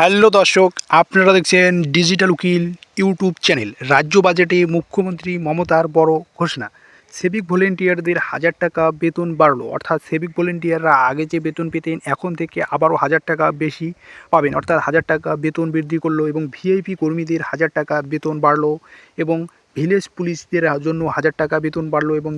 Hello দর্শক, আপনারা দেখছেন ডিজিটাল উকিল ইউটিউব চ্যানেল রাজ্য বাজেটে মুখ্যমন্ত্রী মমতার বড় ঘোষণা। সিভিক ভলেন্টিয়ারদের হাজার টাকা বেতন বাড়লো, অর্থাৎ সিভিক ভলেন্টিয়াররা আগে যে বেতন পেতেন, এখন থেকে আবারও হাজার টাকা বেশি পাবেন, অর্থাৎ হাজার টাকা বেতন বৃদ্ধি করল এবং ভিআইপি কর্মীদের হাজার টাকা বেতন বাড়লো এবং ভিলেজ পুলিশদের জন্য হাজার টাকা বেতন বাড়লো এবং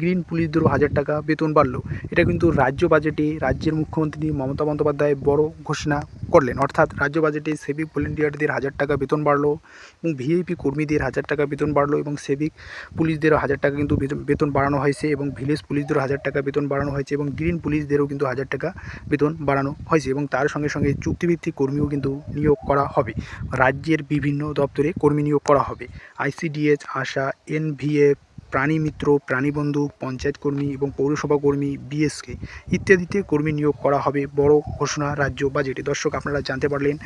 গ্রিন পুলিশদেরও হাজার টাকা বেতন বাড়লো। এটা কিন্তু রাজ্য বাজেটে রাজ্যের মুখ্যমন্ত্রী মমতা বন্দ্যোপাধ্যায় বড় ঘোষণা। করলেন। অর্থাৎ রাজ্য বাজেটে সিভিক ভলেন্টিয়ারদের হাজার টাকা বেতন বাড়লো এবং ভিআইপি কর্মীদের হাজার টাকা বেতন বাড়লো এবং সিভিক পুলিশদেরও হাজার টাকা কিন্তু বেতন- বাড়ানো হয়েছে এবং ভিলেজ পুলিশদেরও হাজার টাকা বেতন বাড়ানো হয়েছে এবং গ্রিন পুলিশদেরও কিন্তু হাজার টাকা বেতন বাড়ানো হয়েছে এবং তার সঙ্গে সঙ্গে চুক্তিভিত্তিক কর্মীও কিন্তু নিয়োগ করা হবে। রাজ্যের বিভিন্ন দপ্তরে কর্মী নিয়োগ করা হবে। আইসিডিএস আশা, এনভিএফ প্রাণী মিত্র প্রাণীবন্ধু পঞ্চায়েত কর্মী এবং পৌরসভা কর্মী, বিএসকে ইত্যাদিতে কর্মী নিয়োগ করা হবে বড় ঘোষণা রাজ্য বাজেটে। দর্শক, আপনারা জানতে পারলেন,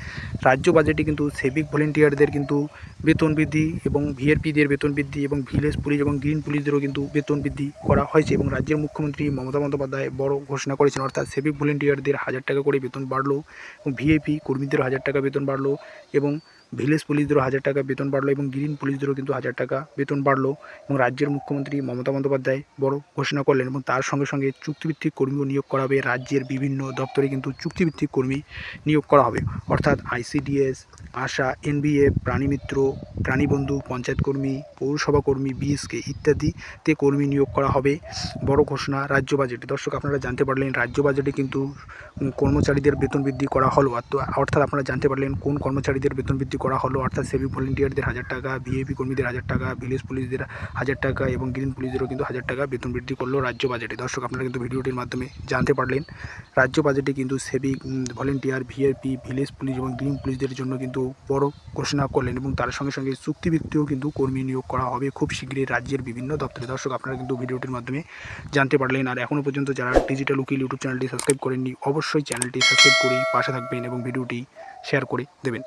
রাজ্য বাজেটে কিন্তু সেভিক ভলেন্টিয়ারদের কিন্তু বেতন বৃদ্ধি এবং ভিআরপিদের বেতন বৃদ্ধি এবং ভিলেজ পুলিশ এবং গ্রিন পুলিশদেরও কিন্তু বেতন বৃদ্ধি করা হয়েছে এবং রাজ্যের মুখ্যমন্ত্রী মমতা বন্দ্যোপাধ্যায় বড় ঘোষণা করেছেন। অর্থাৎ সেভিক ভলেন্টিয়ারদের হাজার টাকা করে বেতন বাড়লো এবং ভিআইপি কর্মীদের হাজার টাকা বেতন বাড়লো এবং ভিলেজ পুলিশদেরও হাজার টাকা বেতন বাড়লো এবং গ্রিন পুলিশদেরও কিন্তু হাজার টাকা বেতন বাড়লো এবং রাজ্যের মুখ্যমন্ত্রী মমতা বন্দ্যোপাধ্যায় বড় ঘোষণা করলেন এবং তার সঙ্গে সঙ্গে চুক্তিভিত্তিক কর্মীও নিয়োগ করা হবে। রাজ্যের বিভিন্ন দপ্তরে কিন্তু চুক্তিভিত্তিক কর্মী নিয়োগ করা হবে। অর্থাৎ আইসিডিএস, আশা, এনবিএ প্রাণীমিত্র প্রাণীবন্ধু পঞ্চায়েত কর্মী, পৌরসভা কর্মী, বিএসকে ইত্যাদিতে কর্মী নিয়োগ করা হবে। বড় ঘোষণা, রাজ্য বাজেটে। দর্শক, আপনারা জানতে পারলেন, রাজ্য বাজেটে কিন্তু কর্মচারীদের বেতন বৃদ্ধি করা হলো। অর্থ- অর্থাৎ আপনারা জানতে পারলেন কোন কর্মচারীদের বেতন বৃদ্ধি করা হলো, অর্থাৎ সিভিক ভলেন্টিয়ারদের হাজার টাকা ভিএপি কর্মীদের হাজার টাকা, ভিলেজ পুলিশদের হাজার টাকা এবং গ্রিন পুলিশদেরও কিন্তু হাজার টাকা বেতন বৃদ্ধি করল রাজ্য বাজেটে। দর্শক, আপনারা কিন্তু ভিডিওটির মাধ্যমে জানতে পারলেন, রাজ্য বাজেটে কিন্তু civic volunteer VRP village police এবং গ্রিন পুলিশদের জন্য কিন্তু বড় ঘোষণা করলেন এবং তার সঙ্গে সঙ্গে চুক্তিভিত্তিও কিন্তু কর্মী নিয়োগ করা হবে খুব শীঘ্রই রাজ্যের বিভিন্ন দপ্তরে। দর্শক, আপনারা কিন্তু ভিডিওটির মাধ্যমে জানতে পারলেন আর এখনও পর্যন্ত যারা ডিজিটাল উকিল ইউটিউব চ্যানেলটি সাবস্ক্রাইব করেননি, অবশ্যই চ্যানেলটি সাবস্ক্রাইব করে পাশে থাকবেন এবং ভিডিওটি শেয়ার করে দেবেন।